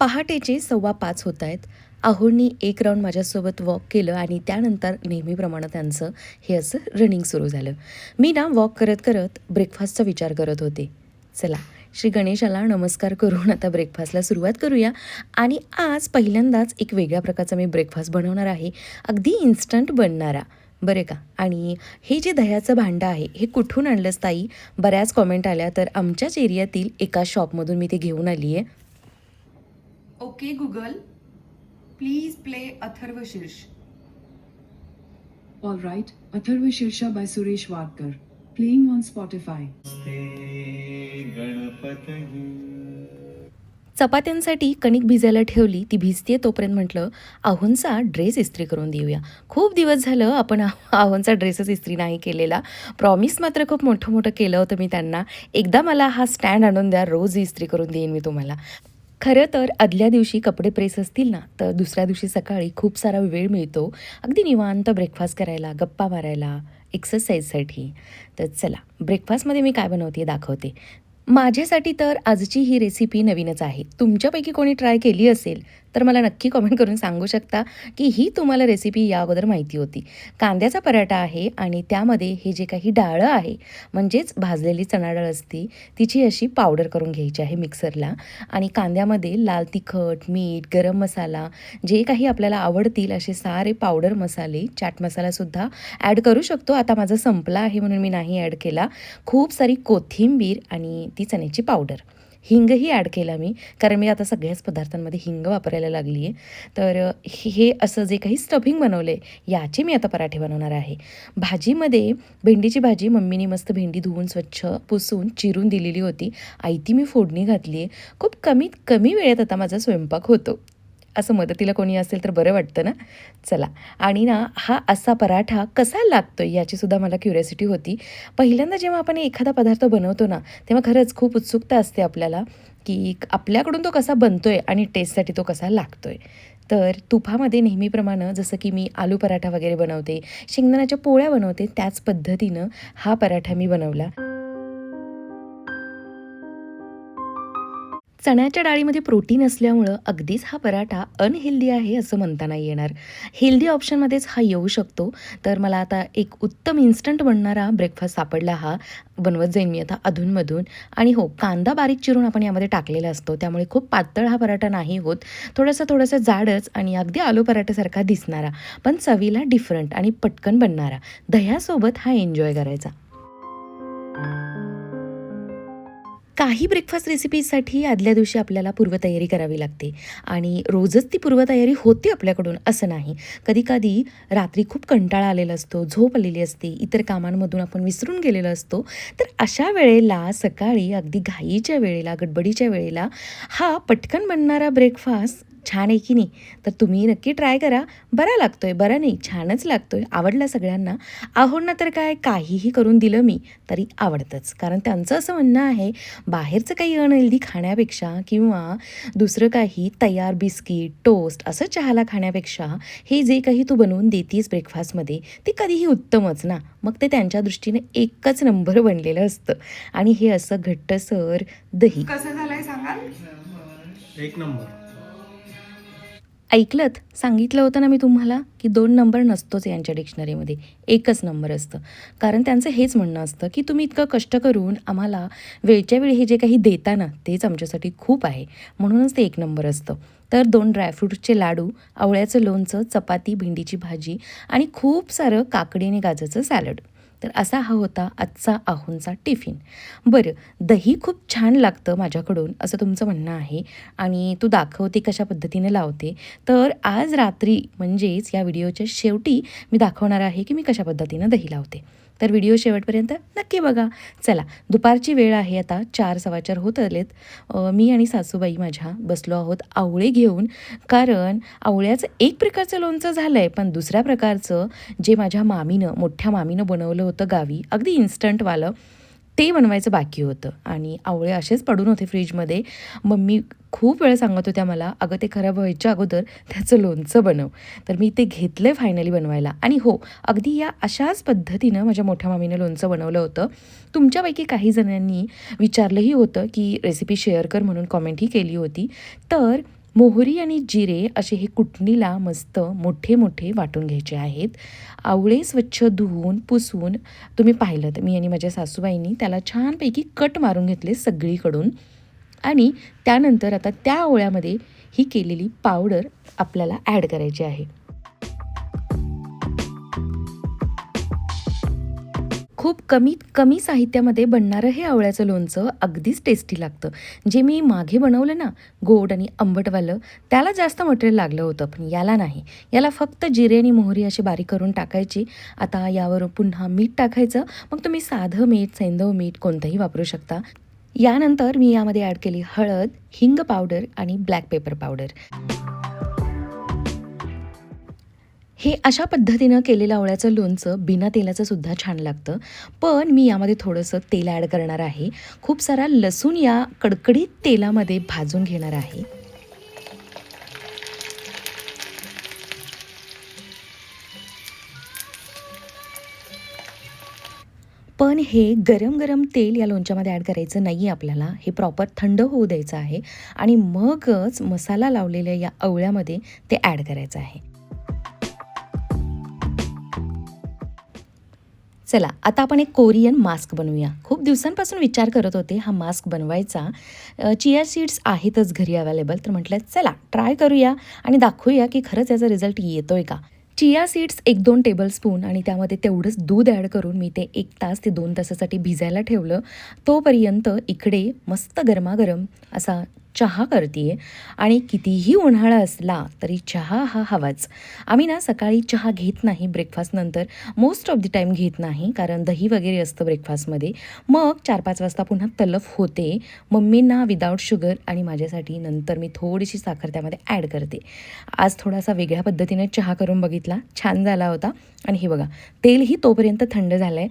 पहाटेचे सव्वा पाच होत आहेत. आहोंनी एक राऊंड माझ्यासोबत वॉक केलं आणि त्यानंतर नेहमीप्रमाणे त्यांचं हे असं रनिंग सुरू झालं. मी ना वॉक करत करत ब्रेकफास्टचा विचार करत होते. चला श्री गणेशाला नमस्कार करून आता ब्रेकफास्टला सुरुवात करूया. आणि आज पहिल्यांदाच एक वेगळ्या प्रकारचा मी ब्रेकफास्ट बनवणार आहे. अगदी इन्स्टंट बनणारा. बरे का? आणि हे जे दह्याचं भांडं आहे हे कुठून आणलंच ताई? बऱ्याच कॉमेंट आल्या तर आमच्याच एरियातील एका शॉपमधून मी ते घेऊन आली आहे okay Google please play Atharva शीर्ष All right, Atharva Shirsha by Suresh Wadkar. Playing on Spotify. चपात्यांसाठी कणिक भिजायला ठेवली ती भिजते तोपर्यंत म्हटलं आहोंचा ड्रेस इस्त्री करून देऊया. खूप दिवस झालं आपण आह- आहोंचा ड्रेसच इस्त्री नाही केलेला. प्रॉमिस मात्र खूप मोठं मोठं केलं होतं मी त्यांना. एकदा मला हा स्टँड आणून द्या रोज इस्त्री करून देईन मी तुम्हाला. खरं तर आदल्या दिवशी कपडे प्रेस असतील ना तर दुसऱ्या दिवशी सकाळी खूप सारा वेळ मिळतो. अगदी निवांत ब्रेकफास्ट करायला गप्पा मारायला एक्सरसाइजसाठी तर चला ब्रेकफास्टमध्ये मी काय बनवते दाखवते. माझ्यासाठी तर आजची ही रेसिपी नवीनच आहे. तुमच्यापैकी कोणी ट्राय केली असेल तर मला नक्की कमेंट करून सांगू शकता की ही तुम्हाला रेसिपी या अगोदर माहिती होती. कांद्याचा पराठा आहे आणि त्यामध्ये हे जे काही डाळं आहे म्हणजेच भाजलेली चणाडाळ असती तिची अशी पावडर करून घ्यायची आहे मिक्सरला आणि कांद्यामध्ये लाल तिखट मीठ गरम मसाला जे काही आपल्याला आवडतील असे सारे पावडर मसाले चाट मसालासुद्धा ॲड करू शकतो. आता माझा संपला आहे म्हणून मी नाही ॲड केला. खूप सारी कोथिंबीर आणि ती चण्याची पावडर हिंगही ॲड केला मी. कारण मी आता सगळ्याच पदार्थांमध्ये हिंग वापरायला लागली आहे तर हे हे असं जे काही स्टफिंग बनवलं आहे याचे मी आता पराठे बनवणार आहे. भाजीमध्ये भेंडीची भाजी मम्मीने मस्त भेंडी धुवून स्वच्छ पुसून चिरून दिलेली होती. आई ती मी फोडणी घातली आहे खूप कमीत कमी वेळेत आता माझा स्वयंपाक होतो. असं मदतीला कोणी असेल तर बरं वाटतं ना? चला. आणि ना हा असा पराठा कसा लागतो याचीसुद्धा मला क्युरियोसिटी होती. पहिल्यांदा जेव्हा आपण एखादा पदार्थ बनवतो ना तेव्हा खरंच खूप उत्सुकता असते आपल्याला की आपल्याकडून तो कसा बनतो आहे आणि टेस्टसाठी तो कसा लागतो आहे तर तुपामध्ये नेहमीप्रमाणे जसं की मी आलू पराठा वगैरे बनवते शेंगदाण्याच्या पोळ्या बनवते त्याच पद्धतीनं हा पराठा मी बनवला. चण्याच्या डाळीमध्ये प्रोटीन असल्यामुळं अगदीच हा पराठा अनहेल्दी आहे असं म्हणता नाही येणार हेल्दी ऑप्शनमध्येच हा येऊ शकतो. तर मला आता एक उत्तम इन्स्टंट बनणारा ब्रेकफास्ट सापडला हा. बनवत जाईन मी आता अधूनमधून. आणि हो कांदा बारीक चिरून आपण यामध्ये टाकलेला असतो. त्यामुळे खूप पातळ हा पराठा नाही होत. थोडासा थोडासा जाडच आणि अगदी आलू पराठ्यासारखा दिसणारा. पण चवीला डिफरंट आणि पटकन बनणारा. दह्यासोबत हा एन्जॉय करायचा. काही ब्रेकफास्ट रेसिपीजसाठी आदल्या दिवशी आपल्याला पूर्वतयारी करावी लागते. आणि रोजच ती पूर्वतयारी होते आपल्याकडून असं नाही. कधी कधी रात्री खूप कंटाळा आलेला असतो झोप आलेली असते इतर कामांमधून आपण विसरून गेलेलो असतो. तर अशा वेळेला सकाळी अगदी घाईच्या वेळेला गडबडीच्या वेळेला हा पटकन बनणारा ब्रेकफास्ट छान आहे की नाही? तर तुम्ही नक्की ट्राय करा. बरा लागतोय बरा नाही छानच लागतोय आवडला सगळ्यांना. आहोंना तर काय काहीही करून दिलं मी तरी आवडतंच. कारण त्यांचं असं म्हणणं आहे बाहेरचं काही अनहेल्दी खाण्यापेक्षा किंवा दुसरं काही तयार बिस्किट टोस्ट असं चहाला खाण्यापेक्षा हे जे काही तू बनवून देतीस ब्रेकफास्टमध्ये ते कधीही उत्तमच ना? मग ते त्यांच्या दृष्टीने एकच नंबर बनलेलं असतं. आणि हे असं घट्टसर दही. कसं झालंय सांगाल? एक नंबर ऐकलत? सांगितलं होतं ना मी तुम्हाला की दोन नंबर नसतोच यांच्या डिक्शनरीमध्ये. एकच नंबर असतं. कारण त्यांचं हेच म्हणणं असतं की तुम्ही इतकं कष्ट करून आम्हाला वेळच्या वेळी हे जे काही देता ना तेच आमच्यासाठी खूप आहे. म्हणूनच ते एक नंबर असतं. तर दोन ड्रायफ्रूटचे लाडू आवळ्याचं लोणचं चपाती भेंडीची भाजी आणि खूप सारं काकडी आणि गाजरचं सॅलड. तर असा हा होता आजचा आहोंचा टिफिन. बरं दही खूप छान लागतं माझ्याकडून असं तुमचं म्हणणं आहे आणि तू दाखवते कशा पद्धतीने लावते. तर आज रात्री म्हणजेच या व्हिडिओच्या शेवटी मी दाखवणार आहे की मी कशा पद्धतीनं दही लावते. तर व्हिडिओ शेवटपर्यंत नक्की बघा. चला दुपारची वेळ आहे आता चार सवाचार होत आलेत. मी आणि सासूबाई माझ्या बसलो आहोत आवळे घेऊन. कारण आवळ्याचं एक प्रकारचं लोणचं झालं आहे पण दुसऱ्या प्रकारचं जे माझ्या मामीनं मोठ्या मामीनं बनवलं होतं गावी अगदी इन्स्टंटवालं ते बनवायचं बाकी होतं. आणि आवळे असेच पडून होते फ्रीजमध्ये. मम्मी खूप वेळ सांगत होत्या मला अगं ते खराब व्हायच्या अगोदर त्याचं लोणचं बनव. तर मी ते घेतलं आहे फायनली बनवायला. आणि हो अगदी या अशाच पद्धतीनं माझ्या मोठ्या मामीनं लोणचं बनवलं होतं. तुमच्यापैकी काही जणांनी विचारलंही होतं की रेसिपी शेअर कर म्हणून कॉमेंटही केली होती. तर मोहरी आणि जिरे असे हे कुटणीला मस्त मोठे मोठे वाटून घ्यायचे आहेत. आवळे स्वच्छ धुवून पुसून तुम्ही पाहिलं तर मी आणि माझ्या सासूबाईंनी त्याला छानपैकी कट मारून घेतले सगळीकडून. आणि त्यानंतर आता त्या आवळ्यामध्ये ही केलेली पावडर आपल्याला ॲड करायची आहे. खूप कमीत कमी साहित्यामध्ये बनणारं हे आवळ्याचं लोणचं अगदीच टेस्टी लागतं. जे मी मागे बनवलं ना गोड आणि आंबटवालं त्याला जास्त मटेरियल लागलं होतं पण याला नाही. याला फक्त जिरे आणि मोहरी अशी बारीक करून टाकायची. आता यावर पुन्हा मीठ टाकायचं. मग तुम्ही साधं मीठ सैंधव मीठ कोणतंही वापरू शकता. यानंतर मी यामध्ये ॲड केली हळद हिंग पावडर आणि ब्लॅक पेपर पावडर हे अशा पद्धतीनं केलेलं आवळ्याचं लोणचं बिना तेलाचं सुद्धा छान लागतं. पण मी यामध्ये थोडंसं तेल ॲड करणार आहे. खूप सारा लसूण या कडकडीत तेलामध्ये भाजून घेणार आहे. पण हे गरम गरम तेल या लोणच्यामध्ये ॲड करायचं नाही आहे आपल्याला. हे प्रॉपर थंड होऊ द्यायचं आहे आणि मगच मसाला लावलेल्या या आवळ्यामध्ये ते ॲड करायचं आहे. चला आता आपण एक कोरियन मास्क बनवूया. खूप दिवसांपासून विचार करत होते हा मास्क बनवायचा. चिया सीड्स आहेतच घरी अवेलेबल तर म्हटलं चला ट्राय करूया आणि दाखवूया की खरंच याचा रिझल्ट येतोय का. चिया सीड्स एक दोन टेबलस्पून आणि त्यामध्ये तेवढंच दूध ॲड करून मी ते एक तास ते दोन तासासाठी भिजायला ठेवलं. तोपर्यंत इकडे मस्त गरमागरम असा चहा करते आणि कितीही उन्हाळा असला तरी चहा हा हवाच. आम्ही ना सकाळी चहा घेत नाही ब्रेकफास्टनंतर मोस्ट ऑफ द टाईम घेत नाही कारण दही वगैरे असतं ब्रेकफास्टमध्ये मग चार पाच वाजता पुन्हा तलफ होते. मम्मींना विदाऊट शुगर आणि माझ्यासाठी नंतर मी थोडीशी साखर त्यामध्ये ॲड करते. आज थोडासा वेगळ्या पद्धतीने चहा करून बघितला. छान झाला होता. आणि हे बघा तेलही तोपर्यंत थंड झालं आहे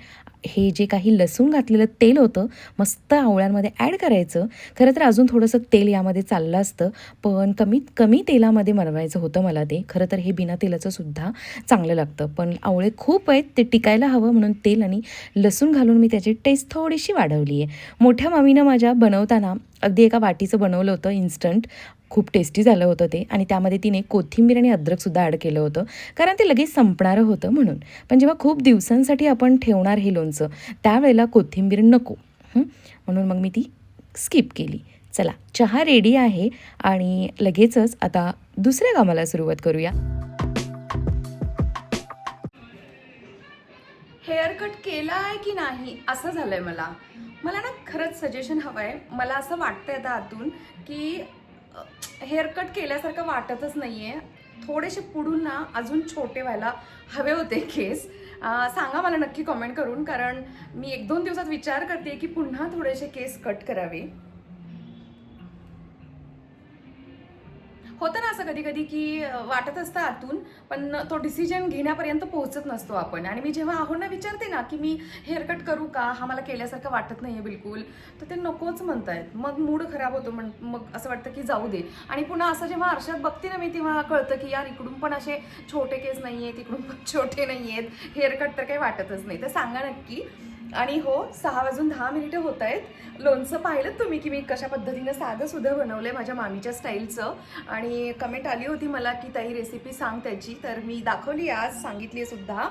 हे जे काही लसूण घातलेलं तेल होतं मस्त आवळ्यांमध्ये ॲड करायचं. खरं तर अजून थोडंसं तेल यामध्ये चाललं असतं पण कमीत कमी तेलामध्ये मरवायचं होतं मला ते. खरं तर हे बिना तेलाचं सुद्धा चांगलं लागतं. पण आवळे खूप आहेत ते टिकायला हवं म्हणून तेल आणि लसूण घालून मी त्याची टेस्ट थोडीशी वाढवली आहे मोठ्या मामीनं माझ्या बनवताना अगदी एका वाटीचं बनवलं होतं इन्स्टंट खूप टेस्टी झालं होतं ते. आणि त्यामध्ये तिने कोथिंबीर आणि अद्रकसुद्धा ॲड केलं होतं. कारण ते लगेच संपणारं होतं म्हणून. पण जेव्हा खूप दिवसांसाठी आपण ठेवणार हे लोणचं त्यावेळेला कोथिंबीर नको. म्हणून मग मी ती स्किप केली. चला चहा रेडी आहे आणि लगेचच आता दुसऱ्या कामाला सुरुवात करूया. हेअर कट केला आहे की नाही? असं झालंय मला. मला ना खरंच सजेशन हवं आहे मला असं वाटतंय आता आतून की हेअर कट केल्यासारखं वाटतच नाही आहे थोडेसे पुढून ना अजून छोटे व्हायला हवे होते केस आ, सांगा मला नक्की कॉमेंट करून कारण मी एक दोन दिवसात विचार करते की पुन्हा थोडेसे केस कट करावे. होतं ना असं कधी कधी की वाटत असतं आतून पण तो डिसिजन घेण्यापर्यंत पोहोचत नसतो आपण. आणि मी जेव्हा आहोंना विचारते ना की मी हेअर कट करू का? हा मला केल्यासारखं वाटत नाही आहे बिलकुल. तर ते नकोच म्हणतायत. मग मूड खराब होतो म्हण मग असं वाटतं की जाऊ दे. आणि पुन्हा असं जेव्हा आरशात बघते ना मी तेव्हा कळतं की यार इकडून पण असे छोटे केस नाही आहेत इकडून पण छोटे नाही आहेत हेअर कट तर काही वाटतच नाही. तर सांगा नक्की आणि हो सहा वाजून दहा मिनिटं होत आहेत. लोणचं पाहिलं तुम्ही की मी कशा पद्धतीनं साधं बनवलं आहे माझ्या मामीच्या स्टाईलचं. आणि कमेंट आली होती मला की ताई रेसिपी सांग त्याची. तर मी दाखवली आज सांगितली सुद्धा.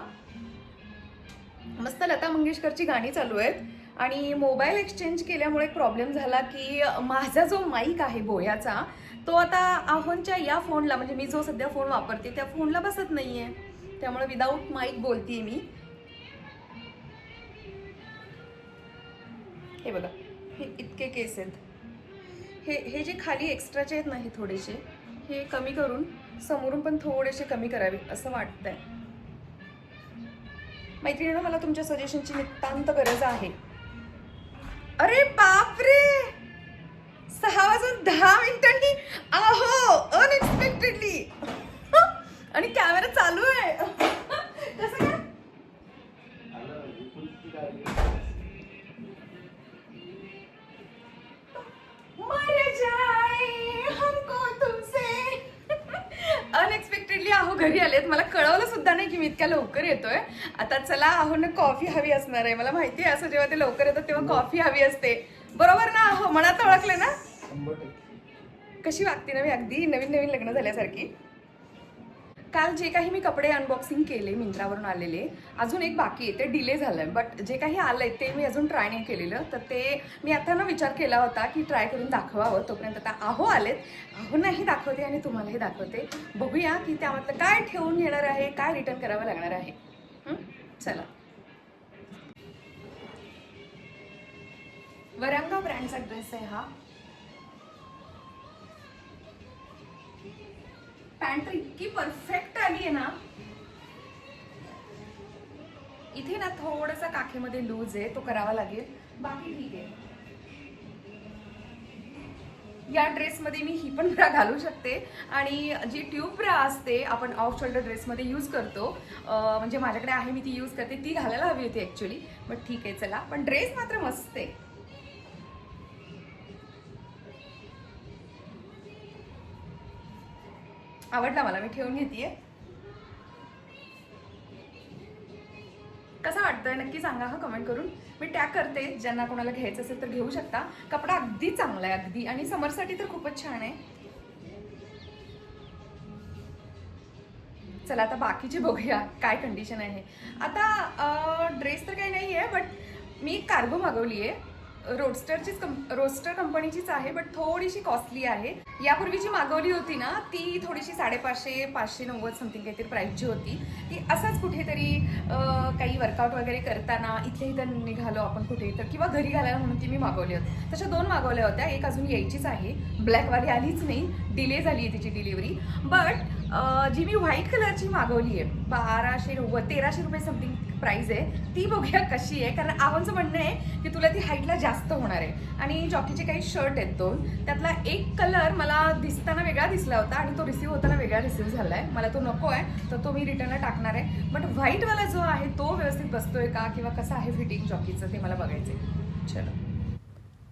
मस्त लता मंगेशकरची गाणी चालू आहेत. आणि मोबाईल एक्सचेंज केल्यामुळे एक प्रॉब्लेम झाला की माझा जो माईक आहे बोयाचा तो आता आहोनच्या या फोनला म्हणजे मी जो सध्या फोन वापरते त्या फोनला बसत नाही आहे त्यामुळे विदाऊट माईक बोलते मी. हे बघा हे इतके केस आहेत. हे हे जे खाली एक्स्ट्राचे आहेत ना हे थोडेसे हे कमी करून समोरून पण थोडेसे कमी करावे असं वाटतंय. मैत्रिणीनं मला तुमच्या सजेशनची नितांत गरज आहे. अरे बापरे! सहा वाजून दहा मिनिटांनी? आहो अनएक्सपेक्टेडली आणि कॅमेरा चालू आहे. कसं अनएक्सपेक्टेडली आहो घरी आलेत. मला कळवलं सुद्धा नाही की मी इतक्या लवकर येतोय. आता चला आहो ना कॉफी हवी असणार आहे. मला माहिती आहे असं जेव्हा ते लवकर येतात तेव्हा कॉफी हवी असते. बरोबर ना आहो मनात ओळखले ना? कशी वागते ना मी अगदी नवीन नवीन लग्न झाल्यासारखी. काल जे काही मी कपडे अनबॉक्सिंग केले मिंत्रावरून आलेले अजून एक बाकी आहे ते डिले झालं आहे बट जे काही आलं आहे ते मी अजून ट्राय नाही केलेलं. तर ते मी आता ना विचार केला होता की ट्राय करून दाखवावं. तोपर्यंत आता आहो आलेत. आहोंनाही दाखवते आणि तुम्हालाही दाखवते. बघूया की त्यामधलं काय ठेवून घेणार आहे काय रिटर्न करावं लागणार आहे. चला. वरंगा ब्रँडचा ड्रेस आहे हा. पॅन्ट्री इतकी परफेक्ट आली आहे ना. इथे ना थोडासा काखेमध्ये लूज आहे तो करावा लागेल. बाकी ठीक आहे. या ड्रेसमध्ये मी ही पण ब्रा घालू शकते. आणि जी ट्यूब ब्रा असते आपण ऑफ शोल्डर ड्रेसमध्ये यूज करतो म्हणजे माझ्याकडे आहे मी ती यूज करते. ती घालायला हवी होती ॲक्च्युली बट ठीक आहे चला. पण ड्रेस मात्र मस्त आहे. आवडला मला मी ठेवून घेते कसा वाटतंय? नक्की सांगा हा कमेंट करून. मी टॅग करते. ज्यांना कोणाला घ्यायचं असेल तर घेऊ शकता. कपडा अगदी चांगला आहे अगदी. आणि समरसाठी तर खूपच छान आहे. चला आता बाकीचे बघूया काय कंडिशन आहे. आता ड्रेस तर काही नाही आहे बट मी कार्गो मागवली आहे रोडस्टरचीच कं रोस्टर कंपनीचीच आहे बट थोडीशी कॉस्टली आहे. यापूर्वी जी मागवली होती ना ती थोडीशी साडेपाचशे पाचशे नव्वद समथिंग काहीतरी प्राईसची होती. ती असंच कुठेतरी काही वर्कआउट वगैरे करताना इथल्या इथं निघालो आपण कुठे तर किंवा घरी घालायला म्हणून ती मी मागवली होती. तशा दोन मागवल्या होत्या. एक अजून यायचीच आहे. ब्लॅकवाली आलीच नाही. डिले झाली आहे तिची डिलिव्हरी बट जी मी व्हाईट कलरची मागवली आहे बाराशे नव्वद तेराशे रुपये समथिंग प्राईज आहे. ती बघूया कशी आहे. कारण आवनचं म्हणणं आहे की तुला ती हाईटला जास्त होणार आहे. आणि जॉकीचे काही शर्ट आहेत दोन. त्यातला एक कलर मला दिसताना वेगळा दिसला होता आणि तो रिसीव्ह होताना वेगळा रिसीव्ह झाला आहे मला तो नको आहे तर तो मी रिटर्नला टाकणार आहे. बट व्हाईटवाला जो आहे तो व्यवस्थित बसतोय का? किंवा कसं आहे फिटिंग जॉकीचं ते मला बघायचं आहे चलो.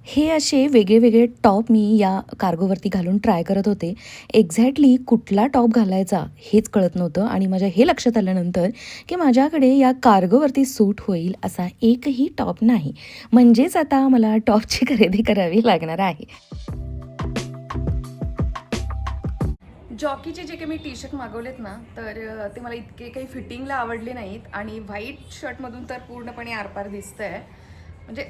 हे असे वेगळे वेगळे टॉप मी या कार्गोवरती घालून ट्राय करत होते. एक्झॅक्टली कुठला टॉप घालायचा हेच कळत नव्हतं आणि माझ्या हे लक्षात आल्यानंतर की माझ्याकडे या कार्गोवरती सूट होईल असा एकही टॉप नाही. म्हणजेच आता मला टॉपची खरेदी करावी लागणार आहे. जॉकीचे जे काही मी टी शर्ट मागवलेत ना तर ते मला इतके काही फिटिंगला आवडले नाहीत आणि व्हाईट शर्टमधून तर पूर्णपणे आरपार दिसतंय. म्हणजे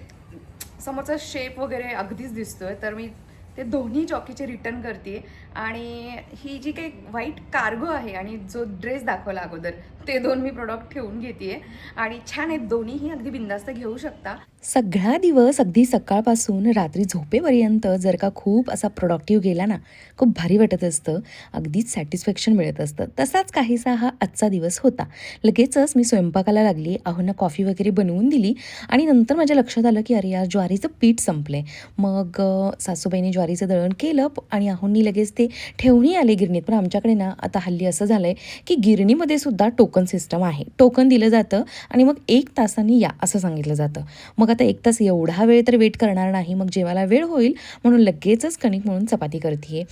समोरचा शेप वगैरे अगदीच दिसतोय. तर मी ते दोन्ही चॉकीचे रिटर्न करते आणि ही जी काही व्हाईट कार्गो आहे आणि जो ड्रेस दाखवला अगोदर ते दोन मी प्रोडक्ट ठेवून घेते आणि छान आहेत दोन्हीही अगदी बिंदास्त घेऊ शकता. सगळा दिवस अगदी सकाळपासून रात्री झोपेपर्यंत जर का खूप असा प्रोडक्टिव्ह गेला ना खूप भारी वाटत असतं. अगदीच सॅटिस्फॅक्शन मिळत असतं. तसाच काहीसा हा आजचा दिवस होता. लगेचच मी स्वयंपाकाला लागली आहोंना कॉफी वगैरे बनवून दिली आणि नंतर माझ्या लक्षात आलं की अरे आज ज्वारीचं पीठ संपलं आहे मग सासूबाईने ज्वारीचं दळण केलं आणि आहोंनी लगेच ते ठेवणी आले गिरणीत. पण आमच्याकडे ना आता हल्ली असं झालं आहे की गिरणीमध्ये सुद्धा टोकन सिस्टम आहे. टोकन दिलं जातं आणि मग एक तासाने या असं सांगितलं जातं. मग आता एक तास एवढा वेळ तर वेट करणार नाही. मग जेवायला वेळ होईल म्हणून लगेचच कणिक म्हणून चपाती करते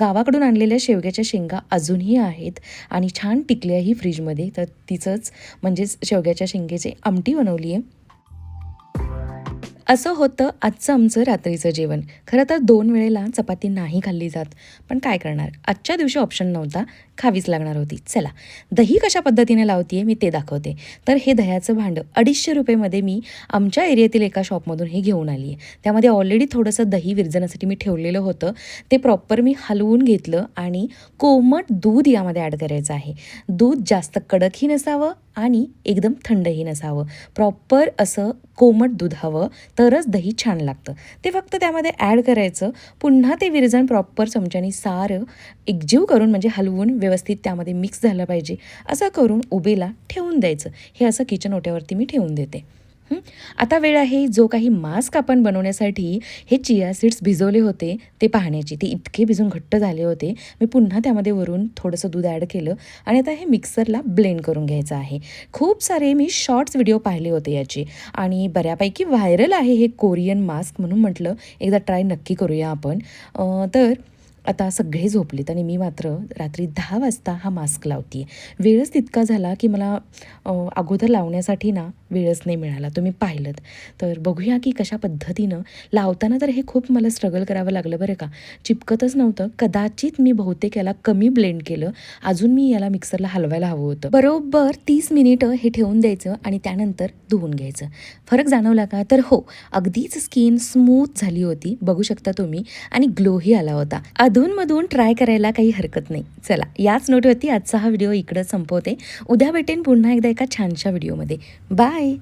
गावाकडून आणलेल्या शेवग्याच्या शेंगा अजूनही आहेत आणि छान टिकल्याही फ्रीजमध्ये तर तिचंच म्हणजेच शेवग्याच्या शेंगेची आमटी बनवली आहे असं होतं आजचं आमचं रात्रीचं जेवण. खरं तर दोन वेळेला चपाती नाही खाल्ली जात. पण काय करणार? आजच्या दिवशी ऑप्शन नव्हता. खावीच लागणार होती. चला. दही कशा पद्धतीने लावते मी ते दाखवते. तर हे दह्याचं भांडं. अडीचशे रुपयेमध्ये मी आमच्या एरियातील एका शॉपमधून हे घेऊन आली आहे त्यामध्ये ऑलरेडी थोडंसं दही विरजण्यासाठी मी ठेवलेलं होतं. ते प्रॉपर मी हलवून घेतलं आणि कोमट दूध यामध्ये ॲड करायचं आहे. दूध जास्त कडकही नसावं आणि एकदम थंडही नसावं. प्रॉपर असं कोमट दूध हवं. तरच दही छान लागतं. ते फक्त त्यामध्ये ॲड करायचं. पुन्हा ते विरजण प्रॉपर चमच्यानी सारं एकजीव करून म्हणजे हलवून व्यवस्थित त्यामध्ये मिक्स झालं पाहिजे. असं करून उबेला ठेवून द्यायचं. हे असं किचन ओट्यावरती मी ठेवून देते. आता वेळ आहे जो काही मास्क आपण बनवण्यासाठी हे चिया सीड्स भिजवले होते ते पाहण्याची. ते इतके भिजून घट्ट झाले होते. मी पुन्हा त्यामध्ये वरून थोडंसं दूध ॲड केलं आणि आता हे मिक्सरला ब्लेंड करून घ्यायचं आहे. खूप सारे मी शॉर्ट्स व्हिडिओ पाहिले होते याचे आणि बऱ्यापैकी व्हायरल आहे हे कोरियन मास्क म्हणून म्हटलं. एकदा ट्राय नक्की करूया आपण. तर आता सगळे झोपलेत आणि मी मात्र रात्री दहा वाजता हा मास्क लावते वेळच तितका झाला की मला अगोदर लावण्यासाठी ना वेळच नाही मिळाला. तुम्ही पाहिलं तर बघूया की कशा पद्धतीनं लावताना तर हे खूप मला स्ट्रगल करावं लागलं बरं का. चिपकतच नव्हतं. कदाचित मी बहुतेक याला कमी ब्लेंड केलं. अजून मी याला मिक्सरला हलवायला हवं होतं. बरोबर तीस मिनिटं हे ठेवून द्यायचं आणि त्यानंतर धुवून घ्यायचं. फरक जाणवला का? तर हो अगदीच स्किन स्मूथ झाली होती. बघू शकता तुम्ही. आणि ग्लोही आला होता. अधूनमधून ट्राय करायला काही हरकत नाही. चला याच नोटवरती आजचा हा व्हिडिओ इकडं संपवते. उद्या भेटेन पुन्हा एकदा एका छानशा व्हिडिओमध्ये बाय